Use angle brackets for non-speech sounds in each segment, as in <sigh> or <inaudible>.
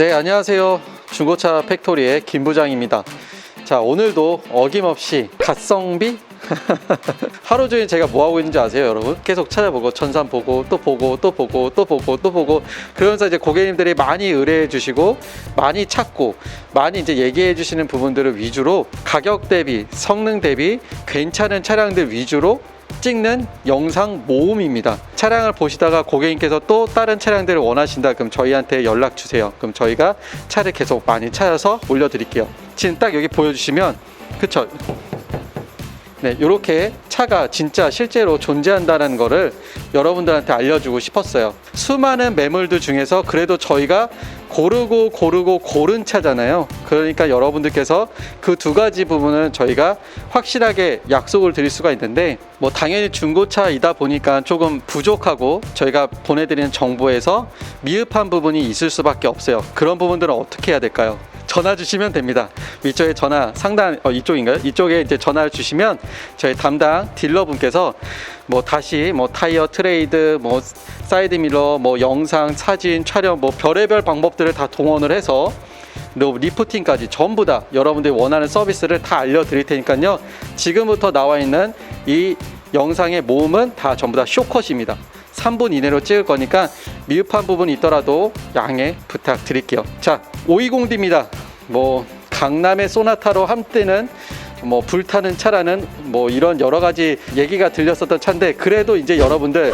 네, 안녕하세요. 중고차 팩토리의 김 부장입니다. 자, 오늘도 어김없이 갓성비? <laughs> 하루 종일 제가 뭐 하고 있는지 아세요, 여러분? 계속 찾아보고 천산 보고 또 보고 또 보고 또 보고 또 보고 그러면서 이제 고객님들이 많이 의뢰해 주시고 많이 찾고 많이 이제 얘기해 주시는 부분들을 위주로 가격 대비 성능 대비 괜찮은 차량들 위주로 찍는 영상 모음입니다. 차량을 보시다가 고객님께서 또 다른 차량들을 원하신다 그럼 저희한테 연락 주세요. 그럼 저희가 차를 계속 많이 찾아서 올려드릴게요. 지금 딱 여기 보여주시면 그쵸? 네, 이렇게 차가 진짜 실제로 존재한다는 거를 여러분들한테 알려주고 싶었어요. 수많은 매물들 중에서 그래도 저희가 고르고 고르고 고른 차잖아요. 그러니까 여러분들께서 그 두 가지 부분은 저희가 확실하게 약속을 드릴 수가 있는데 뭐 당연히 중고차이다 보니까 조금 부족하고 저희가 보내드리는 정보에서 미흡한 부분이 있을 수밖에 없어요. 그런 부분들은 어떻게 해야 될까요? 전화 주시면 됩니다. 위쪽에 전화 상단 어, 이쪽인가요? 이쪽에 이제 전화를 주시면 저희 담당 딜러분께서 뭐 다시 뭐 타이어 트레이드, 뭐 사이드 미러, 뭐 영상, 사진, 촬영, 뭐 별의별 방법들을 다 동원을 해서 또 리프팅까지 전부 다 여러분들이 원하는 서비스를 다 알려드릴 테니까요. 지금부터 나와 있는 이 영상의 모음은 다 전부 다 쇼컷입니다. 3분 이내로 찍을 거니까 미흡한 부분이 있더라도 양해 부탁드릴게요. 자, 520D입니다. 뭐 강남의 소나타로 한때는 뭐 불타는 차라는 뭐 이런 여러 가지 얘기가 들렸었던 차인데 그래도 이제 여러분들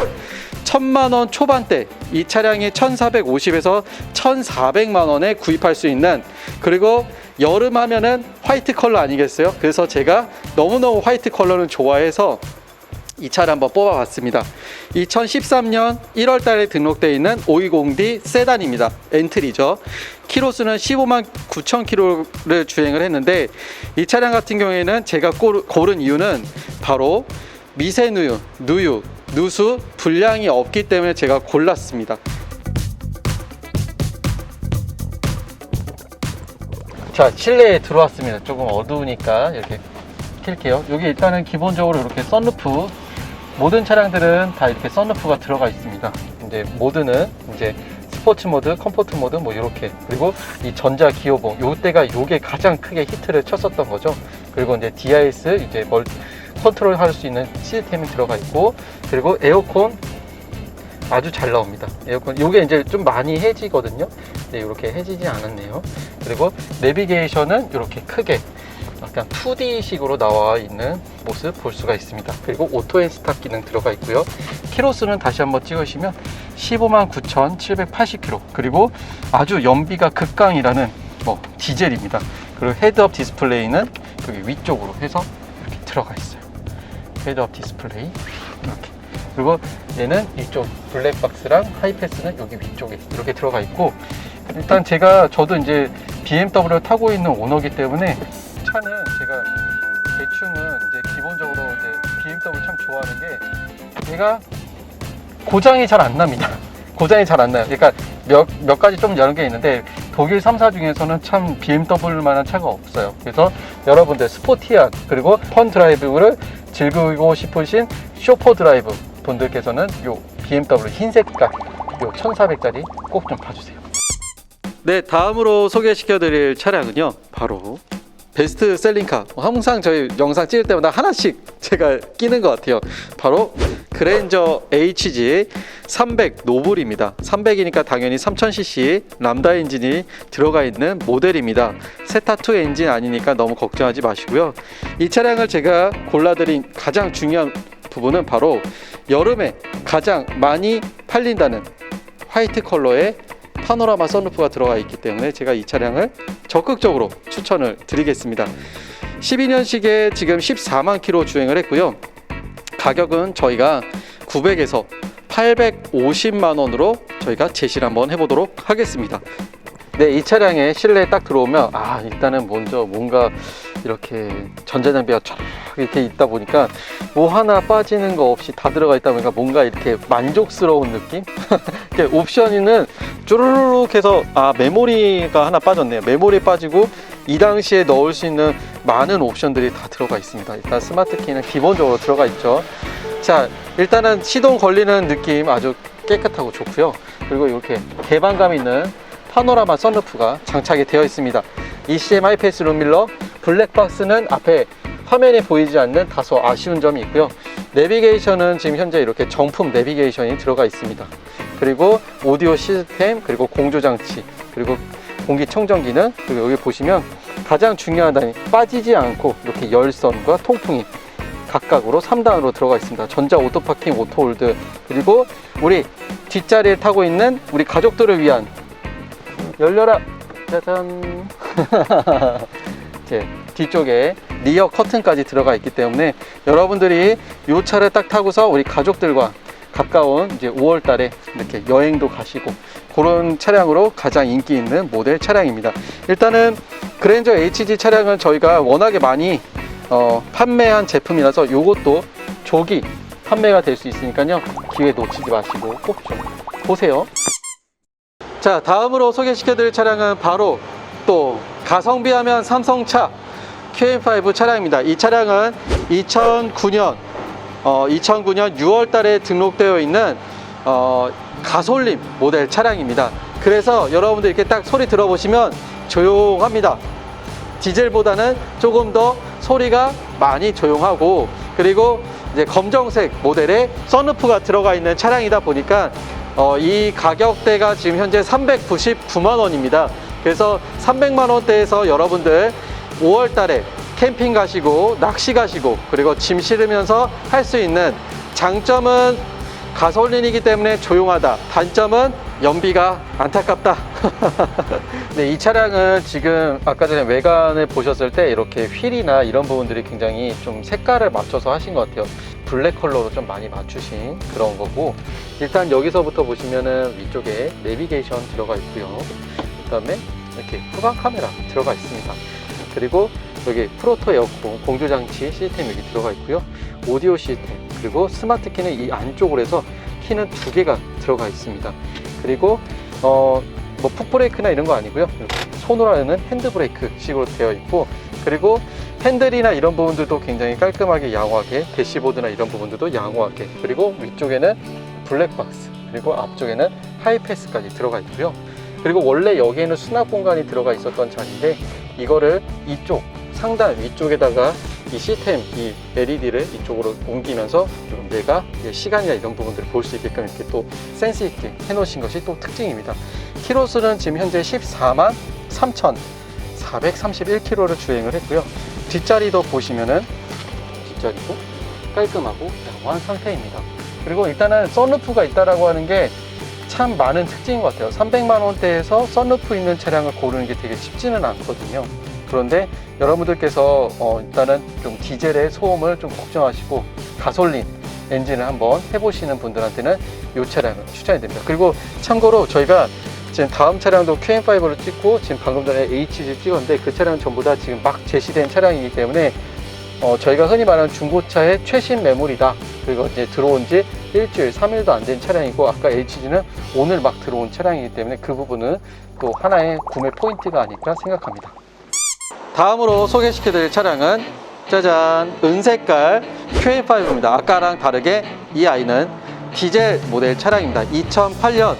천만 원 초반대 이 차량이 1,450에서 1,400만 원에 구입할 수 있는 그리고 여름 하면은 화이트 컬러 아니겠어요? 그래서 제가 너무너무 화이트 컬러를 좋아해서 이 차를 한번 뽑아봤습니다. 2013년 1월 달에 등록되어 있는 520D 세단입니다. 엔트리죠. 키로수는 15만 9천 킬로를 주행을 했는데 이 차량 같은 경우에는 제가 고른 이유는 바로 미세누유, 누유, 누수, 불량이 없기 때문에 제가 골랐습니다. 자, 실내에 들어왔습니다. 조금 어두우니까 이렇게 킬게요. 여기 일단은 기본적으로 이렇게 썬루프 모든 차량들은 다 이렇게 썬루프가 들어가 있습니다. 이제 모드는 이제 스포츠 모드, 컴포트 모드 뭐 이렇게 그리고 이 전자 기어봉 요때가 요게 가장 크게 히트를 쳤었던 거죠. 그리고 이제 DIS 이제 뭘 컨트롤 할 수 있는 시스템이 들어가 있고 그리고 에어컨 아주 잘 나옵니다. 에어컨 요게 이제 좀 많이 해지거든요. 네, 이렇게 해지지 않았네요. 그리고 내비게이션은 이렇게 크게 약간 2D식으로 나와 있는 모습 볼 수가 있습니다. 그리고 오토 앤 스탑 기능 들어가 있고요. 키로수는 다시 한번 찍으시면 15만 9,780km. 그리고 아주 연비가 극강이라는 뭐 디젤입니다. 그리고 헤드업 디스플레이는 여기 위쪽으로 해서 이렇게 들어가 있어요. 헤드업 디스플레이 이렇게. 그리고 얘는 이쪽 블랙박스랑 하이패스는 여기 위쪽에 이렇게 들어가 있고 일단 제가 저도 이제 BMW를 타고 있는 오너기 때문에 차는 제가 대충은 이제 기본적으로 이제 BMW 참 좋아하는 게 얘가 고장이 잘 안 납니다. <laughs> 고장이 잘 안 나요. 그러니까 몇, 몇 가지 좀 여러 개 있는데 독일 3사 중에서는 참 BMW만한 차가 없어요. 그래서 여러분들 스포티한 그리고 펀 드라이브를 즐기고 싶으신 쇼퍼 드라이브 분들께서는 요 BMW 흰 색깔 요 1400짜리 꼭 좀 봐주세요. 네, 다음으로 소개시켜드릴 차량은요, 바로 베스트 셀링카. 항상 저희 영상 찍을 때마다 하나씩 제가 끼는 것 같아요. 바로 그랜저 HG 300 노블입니다. 300이니까 당연히 3000cc 람다 엔진이 들어가 있는 모델입니다. 세타2 엔진 아니니까 너무 걱정하지 마시고요. 이 차량을 제가 골라드린 가장 중요한 부분은 바로 여름에 가장 많이 팔린다는 화이트 컬러의 파노라마 선루프가 들어가 있기 때문에 제가 이 차량을 적극적으로 추천을 드리겠습니다. 12년식에 지금 14만 킬로 주행을 했고요. 가격은 저희가 900에서 850만 원으로 저희가 제시를 한번 해보도록 하겠습니다. 네, 이 차량에 실내에 딱 들어오면 아 일단은 먼저 뭔가 이렇게 전자장비가 쫙 이렇게 있다 보니까 뭐 하나 빠지는 거 없이 다 들어가 있다 보니까 뭔가 이렇게 만족스러운 느낌? <laughs> 옵션은 쭈루룩 해서 아 메모리가 하나 빠졌네요. 메모리 빠지고 이 당시에 넣을 수 있는 많은 옵션들이 다 들어가 있습니다. 일단 스마트 키는 기본적으로 들어가 있죠. 자, 일단은 시동 걸리는 느낌 아주 깨끗하고 좋고요. 그리고 이렇게 개방감 있는 파노라마 썬루프가 장착이 되어 있습니다. ECM 하이패스 룸밀러 블랙박스는 앞에 화면에 보이지 않는 다소 아쉬운 점이 있고요. 내비게이션은 지금 현재 이렇게 정품 내비게이션이 들어가 있습니다. 그리고 오디오 시스템, 그리고 공조장치, 그리고 공기청정기는 그리고 여기 보시면 가장 중요하다니 빠지지 않고 이렇게 열선과 통풍이 각각으로 3단으로 들어가 있습니다. 전자 오토파킹 오토홀드 그리고 우리 뒷자리를 타고 있는 우리 가족들을 위한 열려라 짜잔 <laughs> 이제 뒤쪽에 리어 커튼까지 들어가 있기 때문에 여러분들이 이 차를 딱 타고서 우리 가족들과 가까운 이제 5월 달에 이렇게 여행도 가시고 그런 차량으로 가장 인기 있는 모델 차량입니다. 일단은 그랜저 HG 차량은 저희가 워낙에 많이 어, 판매한 제품이라서 이것도 조기 판매가 될 수 있으니까요. 기회 놓치지 마시고 꼭 좀 보세요. 자, 다음으로 소개시켜 드릴 차량은 바로 또 가성비 하면 삼성차 QM5 차량입니다. 이 차량은 2009년 어, 2009년 6월 달에 등록되어 있는 어, 가솔린 모델 차량입니다. 그래서 여러분들 이렇게 딱 소리 들어보시면 조용합니다. 디젤보다는 조금 더 소리가 많이 조용하고 그리고 이제 검정색 모델에 썬루프가 들어가 있는 차량이다 보니까 어, 이 가격대가 지금 현재 399만 원입니다. 그래서 300만 원대에서 여러분들 5월 달에 캠핑 가시고 낚시 가시고 그리고 짐 실으면서 할 수 있는 장점은 가솔린이기 때문에 조용하다. 단점은 연비가 안타깝다. <laughs> 네, 이 차량은 지금 아까 전에 외관을 보셨을 때 이렇게 휠이나 이런 부분들이 굉장히 좀 색깔을 맞춰서 하신 것 같아요. 블랙 컬러로 좀 많이 맞추신 그런 거고 일단 여기서부터 보시면은 위쪽에 내비게이션 들어가 있고요. 그다음에 이렇게 후방 카메라 들어가 있습니다. 그리고 여기 프로토 에어컨 공조장치 시스템 여기 들어가 있고요. 오디오 시스템 그리고 스마트 키는 이 안쪽으로 해서 키는 두 개가 들어가 있습니다. 그리고 어, 뭐 풋브레이크나 이런 거 아니고요. 손으로 하는 핸드브레이크 식으로 되어 있고 그리고 핸들이나 이런 부분들도 굉장히 깔끔하게 양호하게 대시보드나 이런 부분들도 양호하게 그리고 위쪽에는 블랙박스 그리고 앞쪽에는 하이패스까지 들어가 있고요. 그리고 원래 여기에는 수납 공간이 들어가 있었던 차인데 이거를 이쪽 상단 위쪽에다가 이 시스템 이 LED를 이쪽으로 옮기면서 좀 내가 시간이나 이런 부분들을 볼 수 있게끔 이렇게 또 센스 있게 해놓으신 것이 또 특징입니다. 키로수는 지금 현재 14만 3,431km를 주행을 했고요. 뒷자리도 보시면은 뒷자리도 깔끔하고 양호한 상태입니다. 그리고 일단은 썬루프가 있다라고 하는 게 참 많은 특징인 것 같아요. 300만 원대에서 썬루프 있는 차량을 고르는 게 되게 쉽지는 않거든요. 그런데 여러분들께서 어, 일단은 좀 디젤의 소음을 좀 걱정하시고 가솔린 엔진을 한번 해보시는 분들한테는 이 차량을 추천해드립니다. 그리고 참고로 저희가 지금 다음 차량도 QM5를 찍고 지금 방금 전에 HG 찍었는데 그 차량은 전부 다 지금 막 제시된 차량이기 때문에 어, 저희가 흔히 말하는 중고차의 최신 매물이다. 그리고 이제 들어온 지 일주일, 3일도 안 된 차량이고 아까 HG는 오늘 막 들어온 차량이기 때문에 그 부분은 또 하나의 구매 포인트가 아닐까 생각합니다. 다음으로 소개시켜드릴 차량은 짜잔 은색깔 QM5입니다. 아까랑 다르게 이 아이는 디젤 모델 차량입니다. 2008년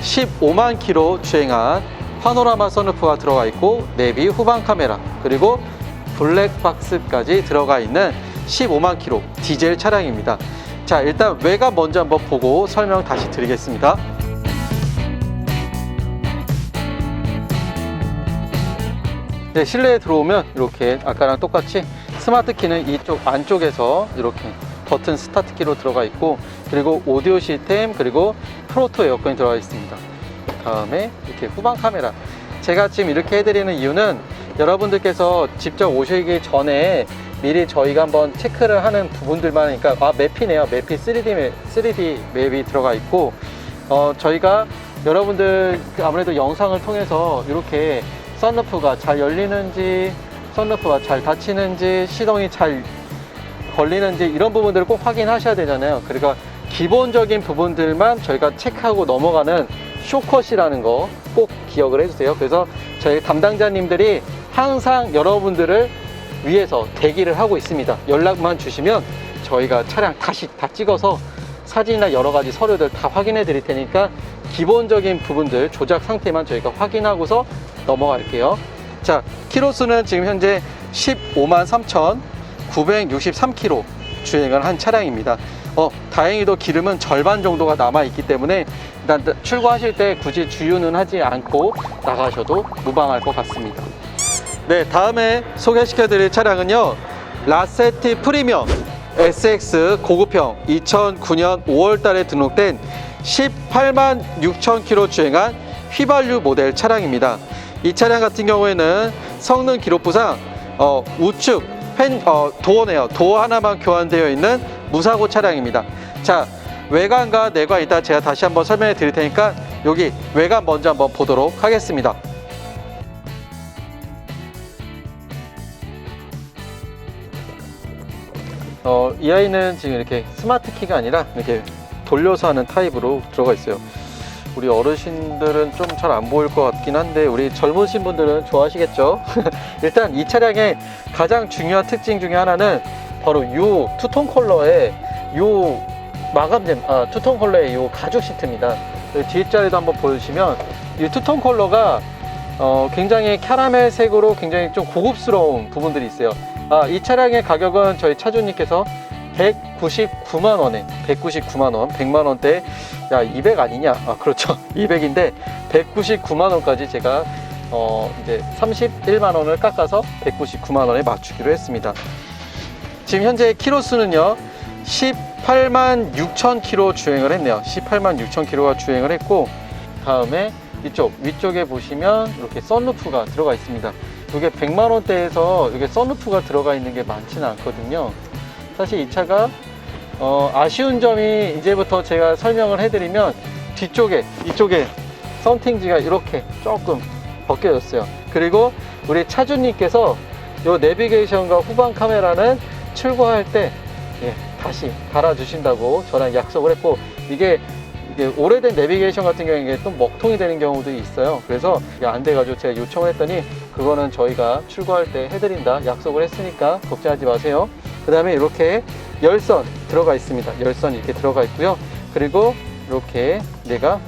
15만 킬로 주행한 파노라마 선루프가 들어가 있고 내비 후방 카메라 그리고 블랙박스까지 들어가 있는 15만 킬로 디젤 차량입니다. 자 일단 외관 먼저 한번 보고 설명 다시 드리겠습니다. 네, 실내에 들어오면 이렇게 아까랑 똑같이 스마트 키는 이쪽 안쪽에서 이렇게 버튼 스타트 키로 들어가 있고 그리고 오디오 시스템 그리고 프로토 에어컨이 들어가 있습니다. 다음에 이렇게 후방 카메라. 제가 지금 이렇게 해드리는 이유는 여러분들께서 직접 오시기 전에 미리 저희가 한번 체크를 하는 부분들만 그러니까 아 맵이네요. 맵이 3D 맵, 3D 맵이 들어가 있고 어, 저희가 여러분들 아무래도 영상을 통해서 이렇게 썬루프가 잘 열리는지 썬루프가 잘 닫히는지 시동이 잘 걸리는지 이런 부분들을 꼭 확인하셔야 되잖아요. 그러니까 기본적인 부분들만 저희가 체크하고 넘어가는 쇼컷이라는 거 꼭 기억을 해주세요. 그래서 저희 담당자님들이 항상 여러분들을 위해서 대기를 하고 있습니다. 연락만 주시면 저희가 차량 다시 다 찍어서 사진이나 여러 가지 서류들 다 확인해 드릴 테니까 기본적인 부분들 조작 상태만 저희가 확인하고서 넘어갈게요. 자, 키로수는 지금 현재 15만 3,963km 주행을 한 차량입니다. 어, 다행히도 기름은 절반 정도가 남아 있기 때문에 일단 출고하실 때 굳이 주유는 하지 않고 나가셔도 무방할 것 같습니다. 네, 다음에 소개시켜 드릴 차량은요. 라세티 프리미엄 SX 고급형 2009년 5월 달에 등록된 18만 6천 킬로 주행한 휘발유 모델 차량입니다. 이 차량 같은 경우에는 성능 기록부상 어, 우측 펜, 어, 도어네요. 도어 하나만 교환되어 있는 무사고 차량입니다. 자, 외관과 내관 이따 제가 다시 한번 설명해 드릴 테니까 여기 외관 먼저 한번 보도록 하겠습니다. 어, 이 아이는 지금 이렇게 스마트 키가 아니라 이렇게 돌려서 하는 타입으로 들어가 있어요. 우리 어르신들은 좀 잘 안 보일 것 같긴 한데 우리 젊으신 분들은 좋아하시겠죠? <laughs> 일단 이 차량의 가장 중요한 특징 중에 하나는 바로 이 투톤 컬러의 이 마감재, 아, 투톤 컬러의 이 가죽 시트입니다. 뒷자리도 한번 보시면 이 투톤 컬러가 어, 굉장히 캐러멜 색으로 굉장히 좀 고급스러운 부분들이 있어요. 아, 이 차량의 가격은 저희 차주님께서 199만 원에 199만 원, 100만 원대 야, 200 아니냐? 아, 그렇죠. <laughs> 200인데 199만 원까지 제가 어, 이제 31만 원을 깎아서 199만 원에 맞추기로 했습니다. 지금 현재 키로수는요. 18만 6천 킬로 주행을 했네요. 18만 6천 킬로가 주행을 했고 다음에 이쪽 위쪽에 보시면 이렇게 썬루프가 들어가 있습니다. 이게 100만 원대에서 이게 썬루프가 들어가 있는 게 많지는 않거든요. 사실 이 차가 어, 아쉬운 점이 이제부터 제가 설명을 해드리면 뒤쪽에 이쪽에 썬팅지가 이렇게 조금 벗겨졌어요. 그리고 우리 차주님께서 이 내비게이션과 후방 카메라는 출고할 때 예, 다시 달아주신다고 저랑 약속을 했고 이게 이게 오래된 내비게이션 같은 경우에 이게 또 먹통이 되는 경우도 있어요. 그래서 이게 안 돼가지고 제가 요청을 했더니 그거는 저희가 출고할 때 해드린다 약속을 했으니까 걱정하지 마세요. 그 다음에 이렇게 열선 들어가 있습니다. 열선 이렇게 들어가 있고요. 그리고 이렇게 내가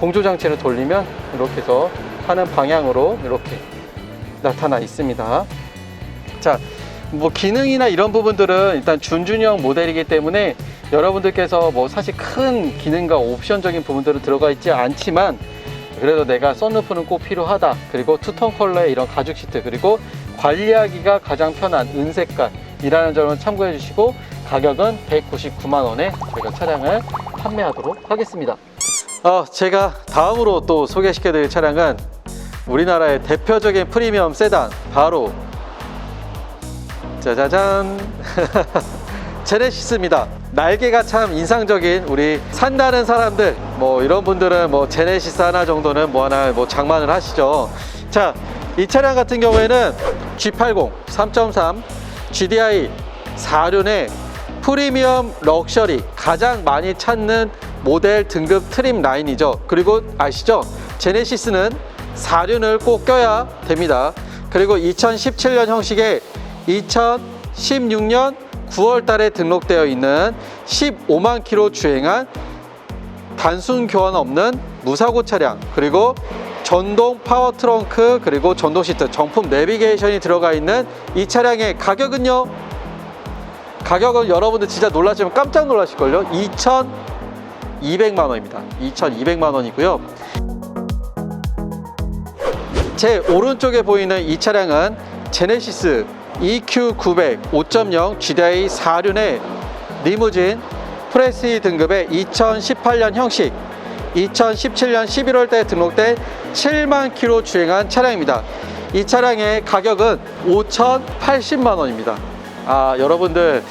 공조 장치를 돌리면 이렇게 해서 하는 방향으로 이렇게 나타나 있습니다. 자, 뭐 기능이나 이런 부분들은 일단 준준형 모델이기 때문에 여러분들께서 뭐 사실 큰 기능과 옵션적인 부분들은 들어가 있지 않지만 그래도 내가 썬루프는 꼭 필요하다. 그리고 투톤 컬러의 이런 가죽 시트 그리고 관리하기가 가장 편한 은색깔이라는 점을 참고해 주시고 가격은 199만 원에 저희가 차량을 판매하도록 하겠습니다. 어, 제가 다음으로 또 소개시켜 드릴 차량은 우리나라의 대표적인 프리미엄 세단 바로 짜자잔 <laughs> 제네시스입니다. 날개가 참 인상적인 우리 산다는 사람들 뭐 이런 분들은 뭐 제네시스 하나 정도는 뭐 하나 뭐 장만을 하시죠. 자, 이 차량 같은 경우에는 G80 3.3 GDI 4륜의 프리미엄 럭셔리 가장 많이 찾는 모델 등급 트림 라인이죠. 그리고 아시죠? 제네시스는 4륜을 꼭 껴야 됩니다. 그리고 2017년 형식의 2016년 9월 달에 등록되어 있는 15만 킬로 주행한 단순 교환 없는 무사고 차량 그리고 전동 파워 트렁크 그리고 전동 시트 정품 내비게이션이 들어가 있는 이 차량의 가격은요? 가격은 여러분들 진짜 놀라시면 깜짝 놀라실걸요? 2,200만 원입니다. 2,200만 원이고요. 제 오른쪽에 보이는 이 차량은 제네시스 EQ900 5.0 GDI 4륜의 리무진 프레시 등급의 2018년 형식 2017년 11월 때 등록된 7만 킬로 주행한 차량입니다. 이 차량의 가격은 5,080만 원입니다. 아, 여러분들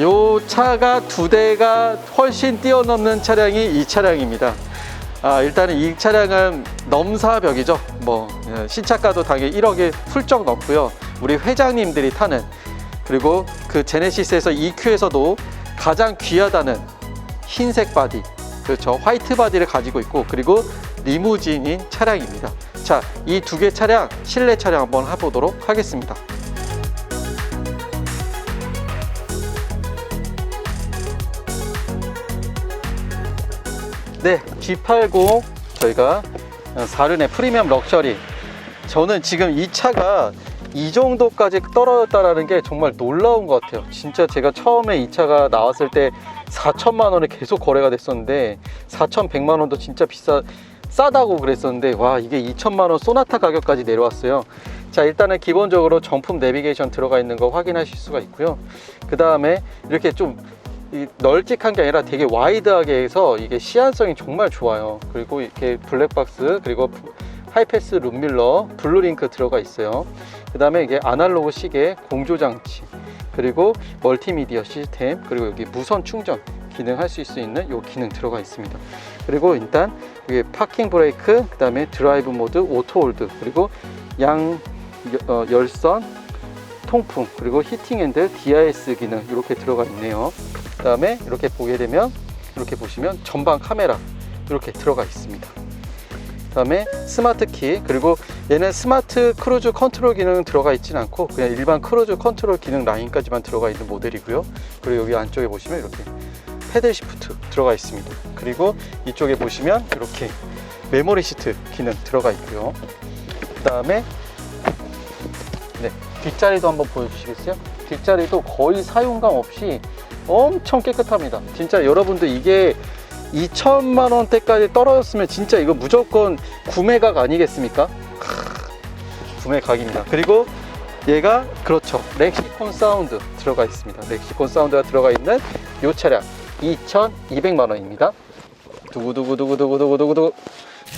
요 차가 두 대가 훨씬 뛰어넘는 차량이 이 차량입니다. 아, 일단은 이 차량은 넘사벽이죠. 뭐 예, 신차가도 당연히 1억이 훌쩍 넘고요. 우리 회장님들이 타는 그리고 그 제네시스에서 EQ에서도 가장 귀하다는 흰색 바디 그렇죠 화이트 바디를 가지고 있고 그리고 리무진인 차량입니다. 자, 이 두 개 차량 실내 차량 한번 해보도록 하겠습니다. 네, G80 저희가 사륜의 프리미엄 럭셔리. 저는 지금 이 차가 이 정도까지 떨어졌다라는 게 정말 놀라운 것 같아요. 진짜 제가 처음에 이 차가 나왔을 때 4천만 원에 계속 거래가 됐었는데 4,100만 원도 진짜 비싸 싸다고 그랬었는데 와 이게 2천만 원 소나타 가격까지 내려왔어요. 자 일단은 기본적으로 정품 내비게이션 들어가 있는 거 확인하실 수가 있고요. 그 다음에 이렇게 좀이 널찍한 게 아니라 되게 와이드하게 해서 이게 시안성이 정말 좋아요. 그리고 이렇게 블랙박스 그리고 하이패스 룸밀러 블루링크 들어가 있어요. 그 다음에 이게 아날로그 시계 공조 장치 그리고 멀티미디어 시스템 그리고 여기 무선 충전 기능 할 수 있는 요 기능 들어가 있습니다. 그리고 일단 이게 파킹 브레이크 그 다음에 드라이브 모드 오토 홀드 그리고 양 여- 어, 열선 통풍 그리고 히팅 핸들 DIS 기능 이렇게 들어가 있네요. 그 다음에 이렇게 보게 되면 이렇게 보시면 전방 카메라 이렇게 들어가 있습니다. 그 다음에 스마트 키 그리고 얘는 스마트 크루즈 컨트롤 기능 들어가 있진 않고 그냥 일반 크루즈 컨트롤 기능 라인까지만 들어가 있는 모델이고요. 그리고 여기 안쪽에 보시면 이렇게 패들 시프트 들어가 있습니다. 그리고 이쪽에 보시면 이렇게 메모리 시트 기능 들어가 있고요. 그 다음에 네, 뒷자리도 한번 보여주시겠어요? 뒷자리도 거의 사용감 없이 엄청 깨끗합니다. 진짜 여러분들 이게 2천만 원대까지 떨어졌으면 진짜 이거 무조건 구매각 아니겠습니까? 크, 구매각입니다. 그리고 얘가 그렇죠. 렉시콘 사운드 들어가 있습니다. 렉시콘 사운드가 들어가 있는 이 차량 2,200만 원입니다. 두구두구두구두구두구두구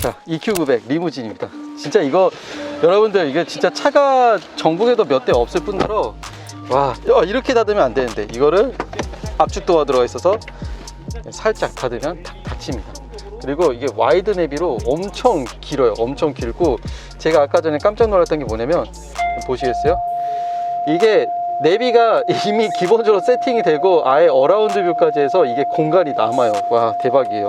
자 EQ900 리무진입니다. 진짜 이거 여러분들 이게 진짜 차가 전국에도 몇 대 없을 뿐더러 와 야, 이렇게 닫으면 안 되는데 이거를 압축도가 들어가 있어서 살짝 닫으면 탁 닫힙니다. 그리고 이게 와이드 내비로 엄청 길어요. 엄청 길고 제가 아까 전에 깜짝 놀랐던 게 뭐냐면 보시겠어요? 이게 내비가 <laughs> 이미 기본적으로 세팅이 되고 아예 어라운드 뷰까지 해서 이게 공간이 남아요. 와 대박이에요.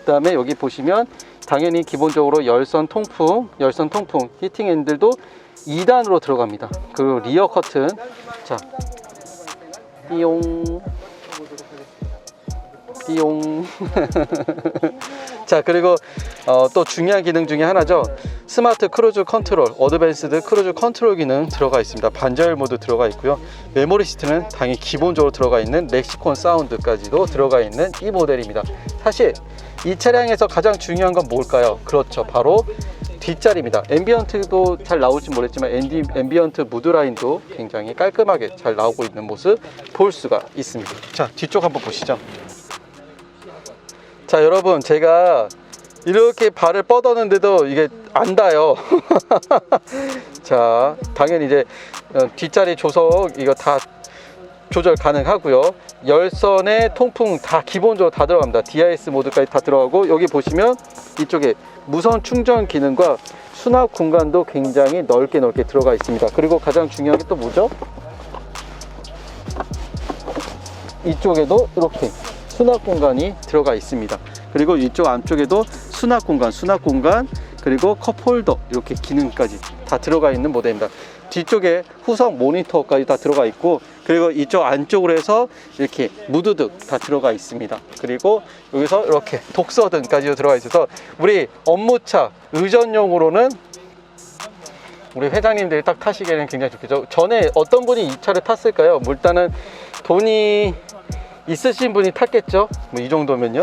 그 다음에 여기 보시면 당연히 기본적으로 열선 통풍, 열선 통풍 히팅 핸들도 2단으로 들어갑니다. 그리고 리어 커튼 자 띠용 띠용. <laughs> 자 그리고 어, 또 중요한 기능 중에 하나죠. 스마트 크루즈 컨트롤 어드밴스드 크루즈 컨트롤 기능 들어가 있습니다. 반절 모드 들어가 있고요. 메모리 시트는 당연히 기본적으로 들어가 있는 렉시콘 사운드까지도 들어가 있는 이 모델입니다. 사실 이 차량에서 가장 중요한 건 뭘까요? 그렇죠. 바로 뒷자리입니다. 앰비언트도 잘 나올지 모르겠지만 앰비, 앰비언트 무드라인도 굉장히 깔끔하게 잘 나오고 있는 모습 볼 수가 있습니다. 자 뒤쪽 한번 보시죠 자 여러분 제가 이렇게 발을 뻗었는데도 이게 안 닿아요. <laughs> 자 당연히 이제 어, 뒷자리 조석 이거 다 조절 가능하고요. 열선의 통풍 다 기본적으로 다 들어갑니다. DIS 모드까지 다 들어가고 여기 보시면 이쪽에 무선 충전 기능과 수납 공간도 굉장히 넓게 넓게 들어가 있습니다. 그리고 가장 중요한 게 또 뭐죠? 이쪽에도 이렇게 수납 공간이 들어가 있습니다. 그리고 이쪽 안쪽에도 수납 공간, 수납 공간, 그리고 컵홀더 이렇게 기능까지 다 들어가 있는 모델입니다. 뒤쪽에 후성 모니터까지 다 들어가 있고 그리고 이쪽 안쪽으로 해서 이렇게 무드등 다 들어가 있습니다. 그리고 여기서 이렇게 독서등까지 들어가 있어서 우리 업무차 의전용으로는 우리 회장님들이 딱 타시기에는 굉장히 좋겠죠. 전에 어떤 분이 이 차를 탔을까요? 뭐 일단은 돈이 있으신 분이 탔겠죠. 뭐 이 정도면요.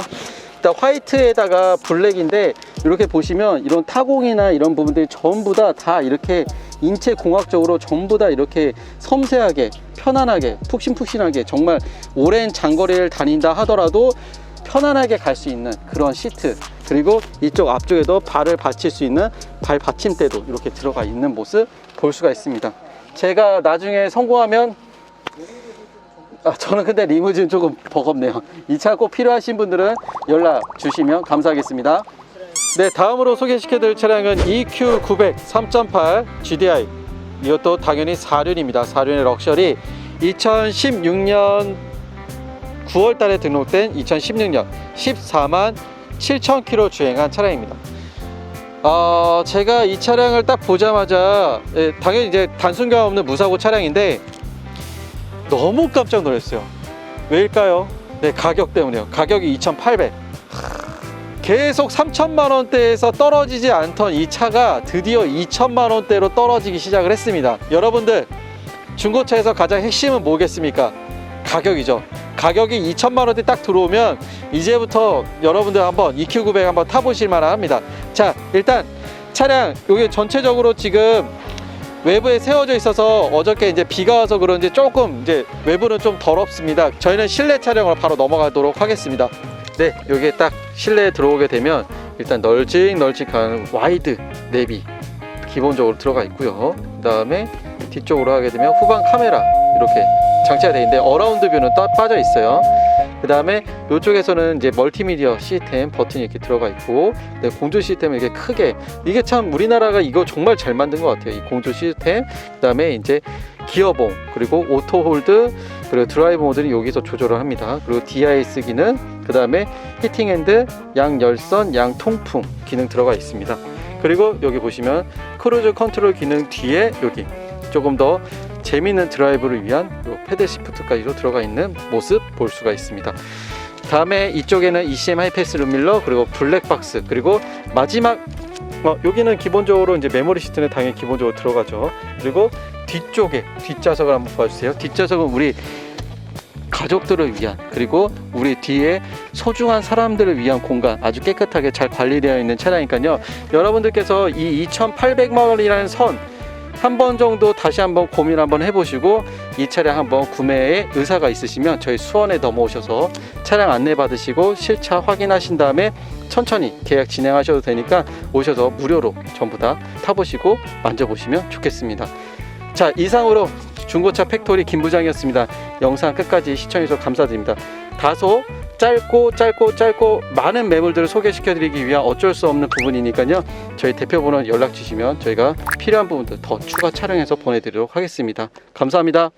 일단 화이트에다가 블랙인데 이렇게 보시면 이런 타공이나 이런 부분들이 전부 다 다 이렇게 인체 공학적으로 전부 다 이렇게 섬세하게 편안하게 푹신푹신하게 정말 오랜 장거리를 다닌다 하더라도 편안하게 갈 수 있는 그런 시트 그리고 이쪽 앞쪽에도 발을 받칠 수 있는 발 받침대도 이렇게 들어가 있는 모습 볼 수가 있습니다. 제가 나중에 성공하면 아, 저는 근데 리무진 조금 버겁네요. 이 차 꼭 필요하신 분들은 연락 주시면 감사하겠습니다. 네, 다음으로 소개시켜드릴 차량은 EQ900 3.8 GDI. 이것도 당연히 4륜입니다. 4륜의 럭셔리. 2016년 9월 달에 등록된 2016년 14만 7천 킬로 주행한 차량입니다. 어, 제가 이 차량을 딱 보자마자 예, 당연히 이제 단순 경험 없는 무사고 차량인데 너무 깜짝 놀랐어요. 왜일까요? 네, 가격 때문에요. 가격이 2,800. 계속 3천만 원대에서 떨어지지 않던 이 차가 드디어 2천만 원대로 떨어지기 시작을 했습니다. 여러분들 중고차에서 가장 핵심은 뭐겠습니까? 가격이죠. 가격이 2천만 원대 딱 들어오면 이제부터 여러분들 한번 EQ900 한번 타보실 만합니다. 자, 일단 차량 여기 전체적으로 지금 외부에 세워져 있어서 어저께 이제 비가 와서 그런지 조금 이제 외부는 좀 더럽습니다. 저희는 실내 촬영으로 바로 넘어가도록 하겠습니다. 네, 여기에 딱 실내에 들어오게 되면 일단 널찍널찍한 와이드 내비 기본적으로 들어가 있고요. 그 다음에 뒤쪽으로 하게 되면 후방 카메라 이렇게 장치가 되어 있는데 어라운드 뷰는 또 빠져 있어요. 그 다음에 이쪽에서는 이제 멀티미디어 시스템 버튼이 이렇게 들어가 있고 네, 공조 시스템을 이렇게 크게 이게 참 우리나라가 이거 정말 잘 만든 것 같아요. 이 공조 시스템 그 다음에 이제 기어봉 그리고 오토 홀드 그리고 드라이브 모드는 여기서 조절을 합니다. 그리고 DIS 기능 그 다음에 히팅 핸드 양 열선 양 통풍 기능 들어가 있습니다. 그리고 여기 보시면 크루즈 컨트롤 기능 뒤에 여기 조금 더 재미있는 드라이브를 위한 요 패드 시프트까지도 들어가 있는 모습 볼 수가 있습니다. 다음에 이쪽에는 ECM 하이패스 룸밀러 그리고 블랙박스 그리고 마지막 어, 여기는 기본적으로 이제 메모리 시트는 당연히 기본적으로 들어가죠. 그리고 뒤쪽에 뒷좌석을 한번 봐주세요. 뒷좌석은 우리 가족들을 위한 그리고 우리 뒤에 소중한 사람들을 위한 공간 아주 깨끗하게 잘 관리되어 있는 차량이니까요. 여러분들께서 이 2,800만 원이라는 선 한 번 정도 다시 한번 고민 한번 해보시고 이 차량 한번 구매에 의사가 있으시면 저희 수원에 넘어오셔서 차량 안내 받으시고 실차 확인하신 다음에 천천히 계약 진행하셔도 되니까 오셔서 무료로 전부 다 타보시고 만져보시면 좋겠습니다. 자 이상으로 중고차 팩토리 김 부장이었습니다. 영상 끝까지 시청해주셔서 감사드립니다. 다소 짧고 짧고 짧고 많은 매물들을 소개시켜 드리기 위한 어쩔 수 없는 부분이니까요. 저희 대표 번호 연락 주시면 저희가 필요한 부분들 더 추가 촬영해서 보내드리도록 하겠습니다. 감사합니다.